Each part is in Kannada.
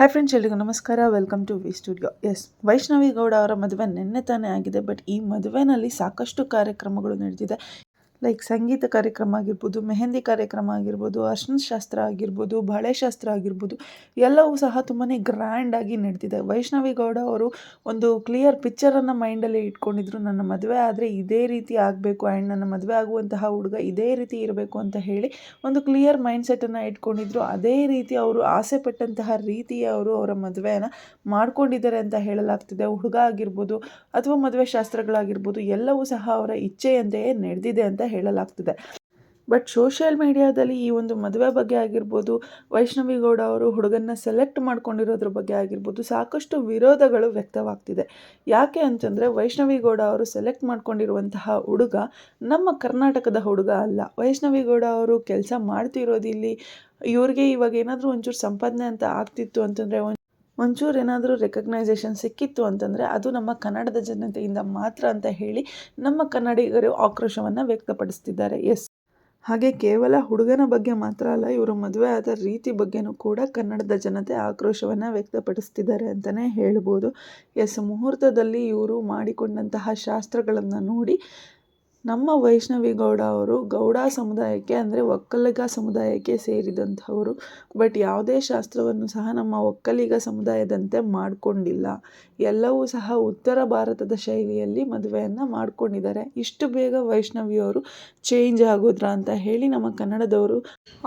ಹಾಯ್ ಫ್ರೆಂಡ್ಸ್ ಎಲ್ರಿಗೂ ನಮಸ್ಕಾರ. Welcome to V studio S Vaishnavi Gowda ಅವರ ಮದುವೆ ನಿನ್ನೆ ತಾನೇ ಆಗಿದೆ ಬಟ್ ಈ ಮದುವೆನಲ್ಲಿ ಸಾಕಷ್ಟು ಕಾರ್ಯಕ್ರಮಗಳು ನಡೆದಿದೆ ಲೈಕ್ ಸಂಗೀತ ಕಾರ್ಯಕ್ರಮ ಆಗಿರ್ಬೋದು, ಮೆಹಂದಿ ಕಾರ್ಯಕ್ರಮ ಆಗಿರ್ಬೋದು, ಅರ್ಶಿನ ಶಾಸ್ತ್ರ ಆಗಿರ್ಬೋದು, ಬಳೆ ಶಾಸ್ತ್ರ ಆಗಿರ್ಬೋದು, ಎಲ್ಲವೂ ಸಹ ತುಂಬಾ ಗ್ರ್ಯಾಂಡಾಗಿ ನಡೆದಿದೆ ವೈಷ್ಣವಿ ಗೌಡ ಅವರು ಒಂದು ಕ್ಲಿಯರ್ ಪಿಕ್ಚರನ್ನು ಮೈಂಡಲ್ಲಿ ಇಟ್ಕೊಂಡಿದ್ರು, ನನ್ನ ಮದುವೆ ಆದರೆ ಇದೇ ರೀತಿ ಆಗಬೇಕು ಆ್ಯಂಡ್ ನನ್ನ ಮದುವೆ ಆಗುವಂತಹ ಹುಡುಗ ಇದೇ ರೀತಿ ಇರಬೇಕು ಅಂತ ಹೇಳಿ ಒಂದು ಕ್ಲಿಯರ್ ಮೈಂಡ್ ಸೆಟ್ಟನ್ನು ಇಟ್ಕೊಂಡಿದ್ರು. ಅದೇ ರೀತಿ ಅವರು ಆಸೆ ಪಟ್ಟಂತಹ ರೀತಿಯ ಅವರು ಅವರ ಮದುವೆಯನ್ನು ಮಾಡ್ಕೊಂಡಿದ್ದಾರೆ ಅಂತ ಹೇಳಲಾಗ್ತಿದೆ. ಹುಡುಗ ಆಗಿರ್ಬೋದು ಅಥವಾ ಮದುವೆ ಶಾಸ್ತ್ರಗಳಾಗಿರ್ಬೋದು, ಎಲ್ಲವೂ ಸಹ ಅವರ ಇಚ್ಛೆಯಂತೆಯೇ ನಡೆದಿದೆ ಅಂತ ಹೇಳಲಾಗ್ತಿದೆ. ಬಟ್ ಸೋಷಿಯಲ್ ಮೀಡಿಯಾದಲ್ಲಿ ಈ ಒಂದು ಮದುವೆ ಬಗ್ಗೆ ಆಗಿರ್ಬೋದು, ವೈಷ್ಣವಿ ಗೌಡ ಅವರು ಹುಡುಗನ್ನ ಸೆಲೆಕ್ಟ್ ಮಾಡ್ಕೊಂಡಿರೋದ್ರ ಬಗ್ಗೆ ಆಗಿರ್ಬೋದು ಸಾಕಷ್ಟು ವಿರೋಧಗಳು ವ್ಯಕ್ತವಾಗ್ತಿದೆ. ಯಾಕೆ ಅಂತಂದರೆ ವೈಷ್ಣವಿ ಗೌಡ ಅವರು ಸೆಲೆಕ್ಟ್ ಮಾಡ್ಕೊಂಡಿರುವಂತಹ ಹುಡುಗ ನಮ್ಮ ಕರ್ನಾಟಕದ ಹುಡುಗ ಅಲ್ಲ. ವೈಷ್ಣವಿ ಗೌಡ ಅವರು ಕೆಲಸ ಮಾಡ್ತಿರೋದು ಇಲ್ಲಿ, ಇವ್ರಿಗೆ ಇವಾಗ ಏನಾದರೂ ಒಂಚೂರು ಸಂಪಾದನೆ ಅಂತ ಆಗ್ತಿತ್ತು ಅಂತಂದರೆ ಒಂಚೂರು ಏನಾದರೂ ರೆಕಗ್ನೈಸೇಷನ್ ಸಿಕ್ಕಿತ್ತು ಅಂತಂದರೆ ಅದು ನಮ್ಮ ಕನ್ನಡದ ಜನತೆಯಿಂದ ಮಾತ್ರ ಅಂತ ಹೇಳಿ ನಮ್ಮ ಕನ್ನಡಿಗರು ಆಕ್ರೋಶವನ್ನು ವ್ಯಕ್ತಪಡಿಸ್ತಿದ್ದಾರೆ. ಎಸ್. ಹಾಗೆ ಕೇವಲ ಹುಡುಗನ ಬಗ್ಗೆ ಮಾತ್ರ ಅಲ್ಲ, ಇವರು ಮದುವೆ ಆದ ರೀತಿ ಬಗ್ಗೆನೂ ಕೂಡ ಕನ್ನಡದ ಜನತೆ ಆಕ್ರೋಶವನ್ನು ವ್ಯಕ್ತಪಡಿಸ್ತಿದ್ದಾರೆ ಅಂತಲೇ ಹೇಳ್ಬೋದು. ಎಸ್. ಮುಹೂರ್ತದಲ್ಲಿ ಇವರು ಮಾಡಿಕೊಂಡಂತಹ ಶಾಸ್ತ್ರಗಳನ್ನು ನೋಡಿ ನಮ್ಮ ವೈಷ್ಣವಿ ಗೌಡ ಅವರು ಗೌಡ ಸಮುದಾಯಕ್ಕೆ ಅಂದರೆ ಒಕ್ಕಲಿಗ ಸಮುದಾಯಕ್ಕೆ ಸೇರಿದಂಥವರು. ಬಟ್ ಯಾವುದೇ ಶಾಸ್ತ್ರವನ್ನು ಸಹ ನಮ್ಮ ಒಕ್ಕಲಿಗ ಸಮುದಾಯದಂತೆ ಮಾಡಿಕೊಂಡಿಲ್ಲ. ಎಲ್ಲವೂ ಸಹ ಉತ್ತರ ಭಾರತದ ಶೈಲಿಯಲ್ಲಿ ಮದುವೆಯನ್ನು ಮಾಡ್ಕೊಂಡಿದ್ದಾರೆ. ಇಷ್ಟು ಬೇಗ ವೈಷ್ಣವಿಯವರು ಚೇಂಜ್ ಆಗೋದ್ರ ಅಂತ ಹೇಳಿ ನಮ್ಮ ಕನ್ನಡದವರು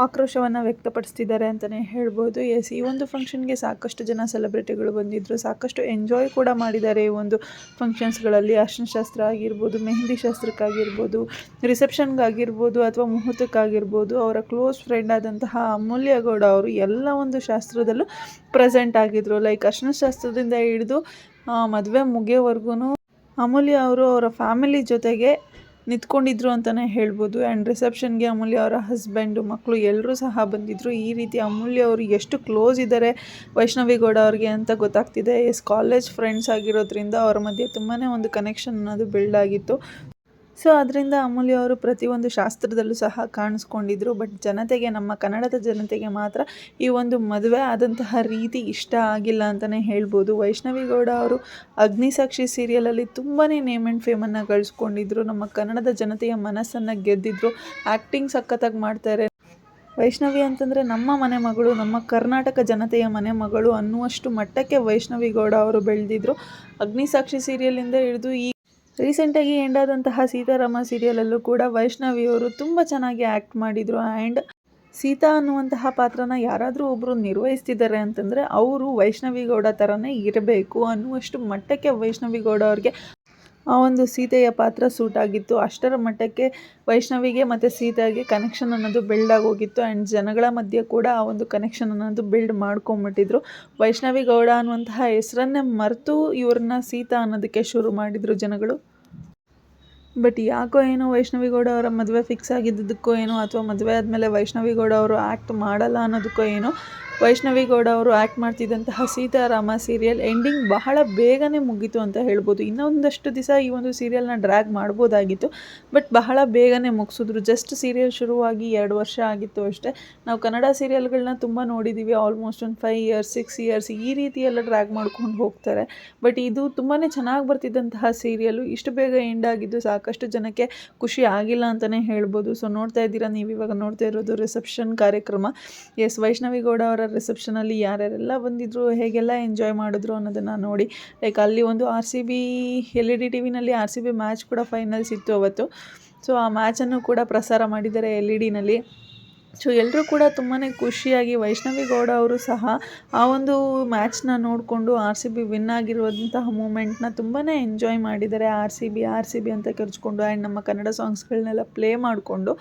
ಆಕ್ರೋಶವನ್ನು ವ್ಯಕ್ತಪಡಿಸ್ತಿದ್ದಾರೆ ಅಂತಲೇ ಹೇಳ್ಬೋದು. ಎಸ್ ಈ ಒಂದು ಫಂಕ್ಷನ್ಗೆ ಸಾಕಷ್ಟು ಜನ ಸೆಲೆಬ್ರಿಟಿಗಳು ಬಂದಿದ್ದರು ಸಾಕಷ್ಟು ಎಂಜಾಯ್ ಕೂಡ ಮಾಡಿದ್ದಾರೆ ಈ ಒಂದು ಫಂಕ್ಷನ್ಸ್ಗಳಲ್ಲಿ ಅರ್ಶನ ಶಾಸ್ತ್ರ ಆಗಿರ್ಬೋದು, ಮೆಹಂದಿ ಶಾಸ್ತ್ರಕ್ಕಾಗಿರ್ಬೋದು ರಿಸೆಪ್ಷನ್ಗಾಗಿರ್ಬೋದು ಅಥವಾ ಮುಹೂರ್ತಕ್ಕಾಗಿರ್ಬೋದು, ಅವರ ಕ್ಲೋಸ್ ಫ್ರೆಂಡ್ ಆದಂತಹ ಅಮೂಲ್ಯ ಗೌಡ ಅವರು ಎಲ್ಲ ಒಂದು ಶಾಸ್ತ್ರದಲ್ಲೂ ಪ್ರೆಸೆಂಟ್ ಆಗಿದ್ದರು ಲೈಕ್ ಅರ್ಶನ ಶಾಸ್ತ್ರದಿಂದ ಹಿಡಿದು ಮದುವೆ ಮುಗಿಯೋವರೆಗೂ ಅಮೂಲ್ಯ ಅವರು ಅವರ ಫ್ಯಾಮಿಲಿ ಜೊತೆಗೆ ನಿಂತ್ಕೊಂಡಿದ್ರು ಅಂತಲೇ ಹೇಳ್ಬೋದು. ಆ್ಯಂಡ್ ರಿಸೆಪ್ಷನ್ಗೆ ಅಮೂಲ್ಯ ಅವರ ಹಸ್ಬೆಂಡು ಮಕ್ಕಳು ಎಲ್ಲರೂ ಸಹ ಬಂದಿದ್ದರು ಈ ರೀತಿ ಅಮೂಲ್ಯ ಅವರು ಎಷ್ಟು ಕ್ಲೋಸ್ ಇದ್ದಾರೆ ವೈಷ್ಣವಿ ಗೌಡ ಅವ್ರಿಗೆ ಅಂತ ಗೊತ್ತಾಗ್ತಿದೆ. ಎಸ್ ಕಾಲೇಜ್ ಫ್ರೆಂಡ್ಸ್ ಆಗಿರೋದ್ರಿಂದ ಅವರ ಮಧ್ಯೆ ತುಂಬಾ ಒಂದು ಕನೆಕ್ಷನ್ ಅನ್ನೋದು ಬಿಲ್ಡ್ ಆಗಿತ್ತು. ಸೊ ಅದರಿಂದ ಅಮೂಲ್ಯ ಅವರು ಪ್ರತಿಯೊಂದು ಶಾಸ್ತ್ರದಲ್ಲೂ ಸಹ ಕಾಣಿಸ್ಕೊಂಡಿದ್ರು. ಬಟ್ ಜನತೆಗೆ, ನಮ್ಮ ಕನ್ನಡದ ಜನತೆಗೆ ಮಾತ್ರ ಈ ಒಂದು ಮದುವೆ ಆದಂತಹ ರೀತಿ ಇಷ್ಟ ಆಗಿಲ್ಲ ಅಂತಲೇ ಹೇಳ್ಬೋದು. ವೈಷ್ಣವಿಗೌಡ ಅವರು ಅಗ್ನಿಸಾಕ್ಷಿ ಸೀರಿಯಲಲ್ಲಿ ತುಂಬಾ ನೇಮ್ ಆ್ಯಂಡ್ ಫೇಮನ್ನು ಗಳಿಸ್ಕೊಂಡಿದ್ರು ನಮ್ಮ ಕನ್ನಡದ ಜನತೆಯ ಮನಸ್ಸನ್ನು ಗೆದ್ದಿದ್ರು. ಆ್ಯಕ್ಟಿಂಗ್ ಸಖತ್ತಾಗಿ ಮಾಡ್ತಾರೆ. ವೈಷ್ಣವಿ ಅಂತಂದರೆ ನಮ್ಮ ಮನೆ ಮಗಳು, ನಮ್ಮ ಕರ್ನಾಟಕ ಜನತೆಯ ಮನೆ ಮಗಳು ಅನ್ನುವಷ್ಟು ಮಟ್ಟಕ್ಕೆ ವೈಷ್ಣವಿಗೌಡ ಅವರು ಬೆಳೆದಿದ್ರು. ಅಗ್ನಿಸಾಕ್ಷಿ ಸೀರಿಯಲಿಂದ ಹಿಡಿದು ಈ ರೀಸೆಂಟಾಗಿ ಎಂಡ್ ಆದಂತಹ ಸೀತಾರಾಮ ಸೀರಿಯಲಲ್ಲೂ ಕೂಡ ವೈಷ್ಣವಿಯವರು ತುಂಬ ಚೆನ್ನಾಗಿ ಆ್ಯಕ್ಟ್ ಮಾಡಿದರು ಆ್ಯಂಡ್ ಸೀತಾ ಅನ್ನುವಂತಹ ಪಾತ್ರನ ಯಾರಾದರೂ ಒಬ್ಬರು ನಿರ್ವಹಿಸ್ತಿದ್ದಾರೆ ಅಂತಂದರೆ ಅವರು ವೈಷ್ಣವಿ ಗೌಡ ಥರನೇ ಇರಬೇಕು ಅನ್ನುವಷ್ಟು ಮಟ್ಟಕ್ಕೆ ವೈಷ್ಣವಿ ಗೌಡ ಅವ್ರಿಗೆ ಆ ಒಂದು ಸೀತೆಯ ಪಾತ್ರ ಸೂಟ್ ಆಗಿತ್ತು. ಅಷ್ಟರ ಮಟ್ಟಕ್ಕೆ ವೈಷ್ಣವಿಗೆ ಮತ್ತು ಸೀತೆಗೆ ಕನೆಕ್ಷನ್ ಅನ್ನೋದು ಬಿಲ್ಡ್ ಆಗೋಗಿತ್ತು ಆ್ಯಂಡ್ ಜನಗಳ ಮಧ್ಯೆ ಕೂಡ ಆ ಒಂದು ಕನೆಕ್ಷನ್ ಅನ್ನೋದು ಬಿಲ್ಡ್ ಮಾಡ್ಕೊಂಬಿಟ್ಟಿದ್ರು. ವೈಷ್ಣವಿ ಗೌಡ ಅನ್ನುವಂತಹ ಹೆಸರನ್ನೇ ಮರೆತು ಇವ್ರನ್ನ ಸೀತಾ ಅನ್ನೋದಕ್ಕೆ ಶುರು ಮಾಡಿದರು ಜನಗಳು. ಬಟ್ ಯಾಕೋ ಏನೋ ವೈಷ್ಣವಿ ಗೌಡ ಅವರ ಮದುವೆ ಫಿಕ್ಸ್ ಆಗಿದ್ದಕ್ಕೋ ಏನೋ ಅಥವಾ ಮದುವೆ ಆದಮೇಲೆ ವೈಷ್ಣವಿ ಗೌಡ ಅವರು ಆ್ಯಕ್ಟ್ ಮಾಡಲ್ಲ ಅನ್ನೋದಕ್ಕೋ ಏನೋ ವೈಷ್ಣವಿ ಗೌಡ ಅವರು ಆ್ಯಕ್ಟ್ ಮಾಡ್ತಿದ್ದಂತಹ ಸೀತಾರಾಮ ಸೀರಿಯಲ್ ಎಂಡಿಂಗ್ ಬಹಳ ಬೇಗನೆ ಮುಗೀತು ಅಂತ ಹೇಳ್ಬೋದು. ಇನ್ನೊಂದಷ್ಟು ದಿವಸ ಈ ಒಂದು ಸೀರಿಯಲ್ನ ಡ್ರ್ಯಾಗ್ ಮಾಡ್ಬೋದಾಗಿತ್ತು. ಬಟ್ ಬಹಳ ಬೇಗನೆ ಮುಗಿಸಿದ್ರು. ಜಸ್ಟ್ ಸೀರಿಯಲ್ ಶುರುವಾಗಿ ಎರಡು ವರ್ಷ ಆಗಿತ್ತು ಅಷ್ಟೇ. ನಾವು ಕನ್ನಡ ಸೀರಿಯಲ್ಗಳನ್ನ ತುಂಬ ನೋಡಿದ್ದೀವಿ ಆಲ್ಮೋಸ್ಟ್ ಒಂದು ಫೈವ್ ಇಯರ್ಸ್ ಸಿಕ್ಸ್ ಇಯರ್ಸ್ ಈ ರೀತಿಯೆಲ್ಲ ಡ್ರ್ಯಾಗ್ ಮಾಡ್ಕೊಂಡು ಹೋಗ್ತಾರೆ. ಬಟ್ ಇದು ತುಂಬಾ ಚೆನ್ನಾಗಿ ಬರ್ತಿದ್ದಂತಹ ಸೀರಿಯಲು ಇಷ್ಟು ಬೇಗ ಎಂಡ್ ಆಗಿದ್ದು ಸಾಕಷ್ಟು ಜನಕ್ಕೆ ಖುಷಿ ಆಗಿಲ್ಲ ಅಂತಲೇ ಹೇಳ್ಬೋದು. ಸೊ ನೋಡ್ತಾ ಇದ್ದೀರಾ ನೀವು ಇವಾಗ ನೋಡ್ತಾ ಇರೋದು ರಿಸೆಪ್ಷನ್ ಕಾರ್ಯಕ್ರಮ. ಎಸ್ ವೈಷ್ಣವಿ ಗೌಡ ಅವರ ರಿಸೆಪ್ಷನಲ್ಲಿ ಯಾರ್ಯಾರೆಲ್ಲ ಬಂದಿದ್ರು, ಹೇಗೆಲ್ಲ ಎಂಜಾಯ್ ಮಾಡಿದ್ರು ಅನ್ನೋದನ್ನು ನೋಡಿ. ಲೈಕ್ ಅಲ್ಲಿ ಒಂದು R C B L E D T ವಿನಲ್ಲಿ R C B match ಕೂಡ ಫೈನಲ್ಸ್ ಇತ್ತು ಅವತ್ತು. ಸೊ ಆ ಮ್ಯಾಚನ್ನು ಕೂಡ ಪ್ರಸಾರ ಮಾಡಿದ್ದಾರೆ ಎಲ್ ಇ ಡಿನಲ್ಲಿ ಸೊ ಎಲ್ಲರೂ ಕೂಡ ತುಂಬಾ ಖುಷಿಯಾಗಿ ವೈಷ್ಣವಿ ಗೌಡ ಅವರು ಸಹ ಆ ಒಂದು ಮ್ಯಾಚ್ನ ನೋಡಿಕೊಂಡು ಆರ್ ಸಿ ಬಿ ವಿನ್ ಆಗಿರುವಂತಹ ಮೂಮೆಂಟ್ನ ತುಂಬಾ ಎಂಜಾಯ್ ಮಾಡಿದ್ದಾರೆ. R C B R C B ಅಂತ ಕರೆಸ್ಕೊಂಡು ಆ್ಯಂಡ್ ನಮ್ಮ ಕನ್ನಡ ಸಾಂಗ್ಸ್ಗಳನ್ನೆಲ್ಲ ಪ್ಲೇ ಮಾಡಿಕೊಂಡು.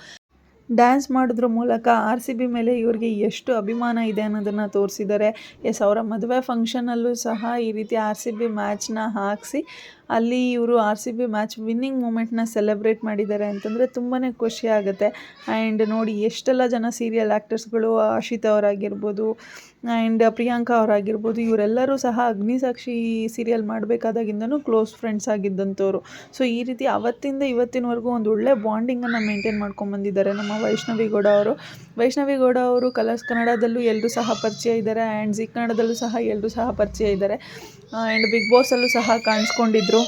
ಡ್ಯಾನ್ಸ್ ಮಾಡಿದ್ರ ಮೂಲಕ ಆರ್ ಸಿ ಬಿ ಮೇಲೆ ಇವ್ರಿಗೆ ಎಷ್ಟು ಅಭಿಮಾನ ಇದೆ ಅನ್ನೋದನ್ನು ತೋರಿಸಿದ್ದಾರೆ ಎಸ್, ಅವರ ಮದುವೆ ಫಂಕ್ಷನಲ್ಲೂ ಸಹ ಈ ರೀತಿ ಆರ್ ಸಿ ಬಿ ಮ್ಯಾಚ್ನ ಹಾಕಿಸಿ ಅಲ್ಲಿ ಇವರು R C B match winning ಮೂಮೆಂಟ್ನ celebrate ಮಾಡಿದ್ದಾರೆ ಅಂತಂದರೆ ತುಂಬಾ ಖುಷಿ ಆಗುತ್ತೆ. ಆ್ಯಂಡ್ ನೋಡಿ ಎಷ್ಟೆಲ್ಲ ಜನ ಸೀರಿಯಲ್ ಆ್ಯಕ್ಟರ್ಸ್ಗಳು ಆಶಿತ್ ಅವರಾಗಿರ್ಬೋದು ಆ್ಯಂಡ್ ಪ್ರಿಯಾಂಕಾ ಅವರಾಗಿರ್ಬೋದು, ಇವರೆಲ್ಲರೂ ಸಹ ಅಗ್ನಿಸಾಕ್ಷಿ ಸೀರಿಯಲ್ ಮಾಡಬೇಕಾದಾಗಿಂದನೂ ಕ್ಲೋಸ್ ಫ್ರೆಂಡ್ಸ್ ಆಗಿದ್ದಂಥವ್ರು. ಸೊ ಈ ರೀತಿ ಅವತ್ತಿಂದ ಇವತ್ತಿನವರೆಗೂ ಒಂದು ಒಳ್ಳೆ ಬಾಂಡಿಂಗನ್ನು ಮೇಂಟೈನ್ ಮಾಡ್ಕೊಂಬಂದಿದ್ದಾರೆ ನಮ್ಮ ವೈಷ್ಣವಿ ಗೌಡ ಅವರು. ವೈಷ್ಣವಿ ಗೌಡ ಅವರು ಕಲರ್ಸ್ ಕನ್ನಡದಲ್ಲೂ ಎಲ್ಲರೂ ಸಹ ಪರಿಚಯ ಇದ್ದಾರೆ ಆ್ಯಂಡ್ ಜಿ ಕನ್ನಡದಲ್ಲೂ ಸಹ ಎಲ್ಲರೂ ಸಹ ಪರಿಚಯ ಇದ್ದಾರೆ. ಆ್ಯಂಡ್ ಬಿಗ್ ಬಾಸಲ್ಲೂ ಸಹ ಕಾಣಿಸ್ಕೊಂಡಿದ್ರು.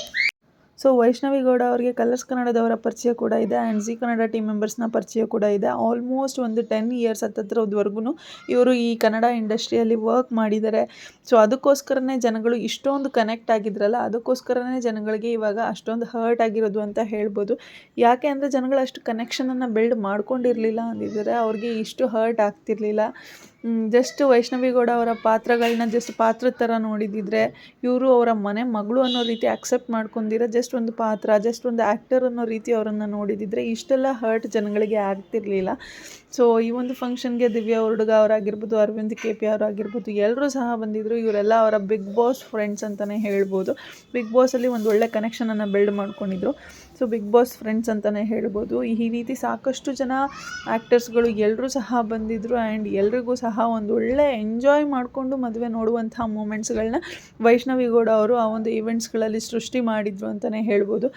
ಸೊ ವೈಷ್ಣವಿ ಗೌಡ ಅವರಿಗೆ ಕಲರ್ಸ್ ಕನ್ನಡದವರ ಪರಿಚಯ ಕೂಡ ಇದೆ ಆ್ಯಂಡ್ ಜಿ ಕನ್ನಡ ಟೀಮ್ ಮೆಂಬರ್ಸ್ನ ಪರಿಚಯ ಕೂಡ ಇದೆ. ಆಲ್ಮೋಸ್ಟ್ ಒಂದು ಟೆನ್ ಇಯರ್ಸ್ ಹತ್ತತ್ರದವರೆಗೂ ಇವರು ಈ ಕನ್ನಡ ಇಂಡಸ್ಟ್ರಿಯಲ್ಲಿ ವರ್ಕ್ ಮಾಡಿದ್ದಾರೆ ಸೊ ಅದಕ್ಕೋಸ್ಕರನೇ ಜನಗಳು ಇಷ್ಟೊಂದು ಕನೆಕ್ಟ್ ಆಗಿದ್ರಲ್ಲ, ಅದಕ್ಕೋಸ್ಕರನೇ ಜನಗಳಿಗೆ ಇವಾಗ ಅಷ್ಟೊಂದು ಹರ್ಟ್ ಆಗಿರೋದು ಅಂತ ಹೇಳ್ಬೋದು. ಯಾಕೆ ಅಂದರೆ ಜನಗಳು ಅಷ್ಟು ಕನೆಕ್ಷನನ್ನು ಬಿಲ್ಡ್ ಮಾಡ್ಕೊಂಡಿರಲಿಲ್ಲ ಅಂದಿದ್ದಾರೆ ಅವ್ರಿಗೆ ಇಷ್ಟು ಹರ್ಟ್ ಆಗ್ತಿರ್ಲಿಲ್ಲ. ಜಸ್ಟ್ ವೈಷ್ಣವಿಗೌಡ ಅವರ ಪಾತ್ರಗಳನ್ನ ಜಸ್ಟ್ ಪಾತ್ರದ ಥರ ನೋಡಿದಿದ್ರೆ ಇವರು ಅವರ ಮನೆ ಮಗಳು ಅನ್ನೋ ರೀತಿ ಆಕ್ಸೆಪ್ಟ್ ಮಾಡ್ಕೊಂಡಿರೋ ಜಸ್ಟ್ ಒಂದು ಪಾತ್ರ ಜಸ್ಟ್ ಒಂದು ಆ್ಯಕ್ಟರ್ ಅನ್ನೋ ರೀತಿ ಅವರನ್ನು ನೋಡಿದಿದ್ರೆ ಇಷ್ಟೆಲ್ಲ ಹರ್ಟ್ ಜನಗಳಿಗೆ ಆಗ್ತಿರ್ಲಿಲ್ಲ. ಸೊ ಈ ಒಂದು ಫಂಕ್ಷನ್ಗೆ ದಿವ್ಯಾ ಹುಡುಗ ಅವರಾಗಿರ್ಬೋದು, ಅರವಿಂದ್ ಕೆ ಪಿ ಅವರಾಗಿರ್ಬೋದು ಎಲ್ಲರೂ ಸಹ ಬಂದಿದ್ದರು ಇವರೆಲ್ಲ ಅವರ ಬಿಗ್ ಬಾಸ್ ಫ್ರೆಂಡ್ಸ್ ಅಂತಲೇ ಹೇಳ್ಬೋದು. ಬಿಗ್ ಬಾಸಲ್ಲಿ ಒಂದು ಒಳ್ಳೆ ಕನೆಕ್ಷನನ್ನು ಬಿಲ್ಡ್ ಮಾಡ್ಕೊಂಡಿದ್ರು. ಸೊ ಬಿಗ್ ಬಾಸ್ ಫ್ರೆಂಡ್ಸ್ ಅಂತಲೇ ಹೇಳ್ಬೋದು. ಈ ರೀತಿ ಸಾಕಷ್ಟು ಜನ ಆ್ಯಕ್ಟರ್ಸ್ಗಳು ಎಲ್ಲರೂ ಸಹ ಬಂದಿದ್ದರು ಆ್ಯಂಡ್ ಎಲ್ರಿಗೂ ಸಹ ಒಂದು ಒಳ್ಳೆ ಎಂಜಾಯ್ ಮಾಡಿಕೊಂಡು ಮದುವೆ ನೋಡುವಂಥ ಮೂಮೆಂಟ್ಸ್ಗಳನ್ನ ವೈಷ್ಣವಿ ಗೌಡ ಅವರು ಆ ಒಂದು ಈವೆಂಟ್ಸ್ಗಳಲ್ಲಿ ಸೃಷ್ಟಿ ಮಾಡಿದರು ಅಂತಲೇ ಹೇಳ್ಬೋದು.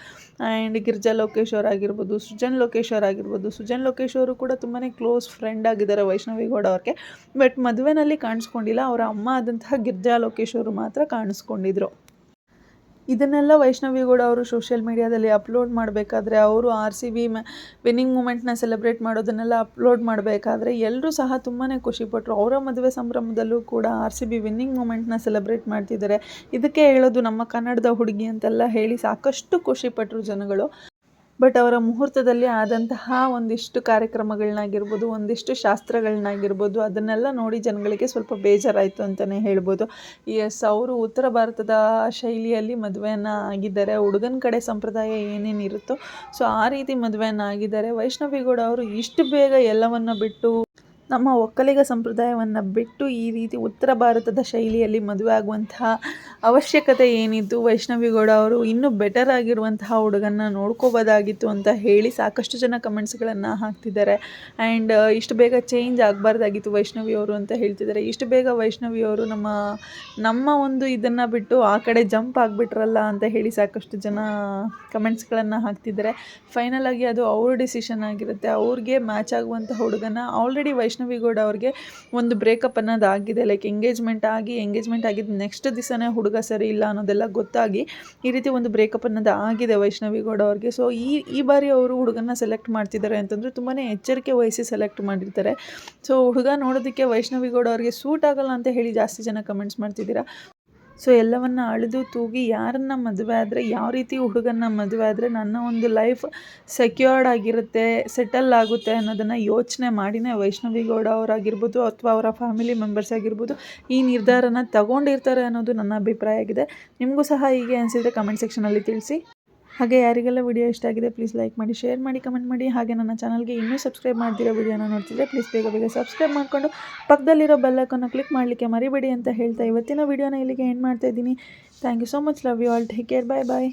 ಆ್ಯಂಡ್ ಗಿರ್ಜಾ ಲೋಕೇಶ್ ಅವರಾಗಿರ್ಬೋದು, ಸುಜನ್ ಲೋಕೇಶ್ ಅವರಾಗಿರ್ಬೋದು. ಸುಜನ್ ಲೋಕೇಶ್ ಅವರು ಕೂಡ ತುಂಬಾ ಕ್ಲೋಸ್ ಫ್ರೆಂಡ್ ಆಗಿದ್ದಾರೆ ವೈಷ್ಣವಿ ಗೌಡ ಅವ್ರಿಗೆ. ಬಟ್ ಮದುವೆನಲ್ಲಿ ಕಾಣಿಸ್ಕೊಂಡಿಲ್ಲ, ಅವರ ಅಮ್ಮ ಆದಂತಹ ಗಿರ್ಜಾ ಲೋಕೇಶ್ ಅವರು ಮಾತ್ರ ಕಾಣಿಸ್ಕೊಂಡಿದ್ರು. ಇದನ್ನೆಲ್ಲ ವೈಷ್ಣವಿ ಗೌಡ ಅವರು ಸೋಷಿಯಲ್ ಮೀಡಿಯಾದಲ್ಲಿ ಅಪ್ಲೋಡ್ ಮಾಡಬೇಕಾದ್ರೆ ಅವರು ಆರ್ ಸಿ ಬಿ ವಿನ್ನಿಂಗ್ ಮೂಮೆಂಟ್ನ ಸೆಲೆಬ್ರೇಟ್ ಮಾಡೋದನ್ನೆಲ್ಲ ಅಪ್ಲೋಡ್ ಮಾಡಬೇಕಾದ್ರೆ ಎಲ್ಲರೂ ಸಹ ತುಂಬಾ ಖುಷಿಪಟ್ಟರು ಅವರ ಮದುವೆ ಸಂಭ್ರಮದಲ್ಲೂ ಕೂಡ ಆರ್ ಸಿ ಬಿ ವಿನ್ನಿಂಗ್ ಮೂಮೆಂಟ್ನ ಸೆಲೆಬ್ರೇಟ್ ಮಾಡ್ತಿದ್ದಾರೆ. ಇದಕ್ಕೆ ಹೇಳೋದು ನಮ್ಮ ಕನ್ನಡದ ಹುಡುಗಿ ಅಂತೆಲ್ಲ ಹೇಳಿ ಸಾಕಷ್ಟು ಖುಷಿಪಟ್ಟರು ಜನಗಳು. ಬಟ್ ಅವರ ಮುಹೂರ್ತದಲ್ಲಿ ಆದಂತಹ ಒಂದಿಷ್ಟು ಕಾರ್ಯಕ್ರಮಗಳನ್ನಾಗಿರ್ಬೋದು, ಒಂದಿಷ್ಟು ಶಾಸ್ತ್ರಗಳನ್ನಾಗಿರ್ಬೋದು, ಅದನ್ನೆಲ್ಲ ನೋಡಿ ಜನಗಳಿಗೆ ಸ್ವಲ್ಪ ಬೇಜಾರಾಯಿತು ಅಂತಲೇ ಹೇಳ್ಬೋದು. ಎಸ್ ಅವರು ಉತ್ತರ ಭಾರತದ ಶೈಲಿಯಲ್ಲಿ ಮದುವೆಯನ್ನು ಆಗಿದ್ದಾರೆ. ಹುಡುಗನ ಕಡೆ ಸಂಪ್ರದಾಯ ಏನೇನಿರುತ್ತೋ, ಸೊ ಆ ರೀತಿ ಮದುವೆಯನ್ನು ಆಗಿದ್ದಾರೆ. ವೈಷ್ಣವಿ ಗೌಡ ಅವರು ಇಷ್ಟು ಬೇಗ ಎಲ್ಲವನ್ನು ಬಿಟ್ಟು ನಮ್ಮ ಒಕ್ಕಲಿಗ ಸಂಪ್ರದಾಯವನ್ನು ಬಿಟ್ಟು ಈ ರೀತಿ ಉತ್ತರ ಭಾರತದ ಶೈಲಿಯಲ್ಲಿ ಮದುವೆ ಆಗುವಂತಹ ಅವಶ್ಯಕತೆ ಏನಿತ್ತು? ವೈಷ್ಣವಿಗೌಡ ಅವರು ಇನ್ನೂ ಬೆಟರ್ ಆಗಿರುವಂತಹ ಹುಡುಗನ್ನ ನೋಡ್ಕೋಬೋದಾಗಿತ್ತು ಅಂತ ಹೇಳಿ ಸಾಕಷ್ಟು ಜನ ಕಮೆಂಟ್ಸ್ಗಳನ್ನು ಹಾಕ್ತಿದ್ದಾರೆ. ಆ್ಯಂಡ್ ಇಷ್ಟು ಬೇಗ ಚೇಂಜ್ ಆಗಬಾರ್ದಾಗಿತ್ತು ವೈಷ್ಣವಿ ಅವರು ಅಂತ ಹೇಳ್ತಿದ್ದಾರೆ. ಇಷ್ಟು ಬೇಗ ವೈಷ್ಣವಿ ಅವರು ನಮ್ಮ ನಮ್ಮ ಒಂದು ಇದನ್ನು ಬಿಟ್ಟು ಆ ಕಡೆ ಜಂಪ್ ಆಗಿಬಿಟ್ರಲ್ಲ ಅಂತ ಹೇಳಿ ಸಾಕಷ್ಟು ಜನ ಕಮೆಂಟ್ಸ್ಗಳನ್ನು ಹಾಕ್ತಿದ್ದಾರೆ. ಫೈನಲ್ ಆಗಿ ಅದು ಅವ್ರ ಡಿಸಿಷನ್ ಆಗಿರುತ್ತೆ. ಅವ್ರಿಗೆ ಮ್ಯಾಚ್ ಆಗುವಂಥ ಹುಡುಗನ ಆಲ್ರೆಡಿ ವೈಷ್ಣವಿ ಗೌಡ ಅವ್ರಿಗೆ ಒಂದು ಬ್ರೇಕಪ್ ಅನ್ನೋದು ಆಗಿದೆ. ಲೈಕ್ ಎಂಗೇಜ್ಮೆಂಟ್ ಆಗಿ ಎಂಗೇಜ್ಮೆಂಟ್ ಆಗಿದ್ದು ನೆಕ್ಸ್ಟ್ ದಿವಸನೇ ಹುಡುಗ ಸರಿ ಇಲ್ಲ ಅನ್ನೋದೆಲ್ಲ ಗೊತ್ತಾಗಿ ಈ ರೀತಿ ಒಂದು ಬ್ರೇಕಪ್ ಅನ್ನೋದು ಆಗಿದೆ ವೈಷ್ಣವಿ ಗೌಡ ಅವ್ರಿಗೆ. ಸೊ ಈ ಈ ಬಾರಿ ಅವರು ಹುಡುಗನ ಸೆಲೆಕ್ಟ್ ಮಾಡ್ತಿದ್ದಾರೆ ಅಂತಂದರೆ ತುಂಬಾ ಎಚ್ಚರಿಕೆ ವಹಿಸಿ ಸೆಲೆಕ್ಟ್ ಮಾಡಿರ್ತಾರೆ. ಸೊ ಹುಡುಗ ನೋಡೋದಕ್ಕೆ ವೈಷ್ಣವಿ ಗೌಡ ಅವ್ರಿಗೆ ಸೂಟ್ ಆಗಲ್ಲ ಅಂತ ಹೇಳಿ ಜಾಸ್ತಿ ಜನ ಕಮೆಂಟ್ಸ್ ಮಾಡ್ತಿದ್ದೀರಾ? ಸೊ ಎಲ್ಲವನ್ನು ಅಳೆದು ತೂಗಿ ಯಾರನ್ನು ಮದುವೆ ಆದರೆ, ಯಾವ ರೀತಿ ಹುಡುಗನ್ನ ಮದುವೆ ಆದರೆ ನನ್ನ ಒಂದು ಲೈಫ್ ಸೆಕ್ಯೂರ್ಡ್ ಆಗಿರುತ್ತೆ ಸೆಟಲ್ ಆಗುತ್ತೆ ಅನ್ನೋದನ್ನು ಯೋಚನೆ ಮಾಡಿನೇ ವೈಷ್ಣವಿ ಗೌಡ ಅವರಾಗಿರ್ಬೋದು ಅಥವಾ ಅವರ ಫ್ಯಾಮಿಲಿ ಮೆಂಬರ್ಸ್ ಆಗಿರ್ಬೋದು ಈ ನಿರ್ಧಾರನ ತಗೊಂಡಿರ್ತಾರೆ ಅನ್ನೋದು ನನ್ನ ಅಭಿಪ್ರಾಯ ಆಗಿದೆ. ನಿಮಗೂ ಸಹ ಹೀಗೆ ಅನಿಸಿದರೆ ಕಮೆಂಟ್ ಸೆಕ್ಷನಲ್ಲಿ ತಿಳಿಸಿ. ಹಾಗೆ ಯಾರಿಗೆಲ್ಲ ವಿಡಿಯೋ ಇಷ್ಟ ಆಗಿದೆ ಪ್ಲೀಸ್ ಲೈಕ್ ಮಾಡಿ ಶೇರ್ ಮಾಡಿ ಕಮೆಂಟ್ ಮಾಡಿ. ಹಾಗೆ ನನ್ನ ಚಾನಲ್ಗೆ ಇನ್ನೂ ಸಬ್ಸ್ಕ್ರೈಬ್ ಮಾಡ್ತಿರೋ ವಿಡಿಯೋನ ನೋಡ್ತಿದ್ರೆ ಪ್ಲೀಸ್ ಬೇಗ ಬೇಗ ಸಬ್ಸ್ಕ್ರೈಬ್ ಮಾಡಿಕೊಂಡು ಪಕ್ಕದಲ್ಲಿರೋ ಬೆಲ್ಲೈಕನ್ನು ಕ್ಲಿಕ್ ಮಾಡಲಿಕ್ಕೆ ಮರಿಬೇಡಿ ಅಂತ ಹೇಳ್ತಾ ಇವತ್ತಿನ ವಿಡಿಯೋನ ಇಲ್ಲಿಗೆ ಎಂಡ್ ಮಾಡ್ತಾ ಇದ್ದೀನಿ. Thank you so much love you all take care bye bye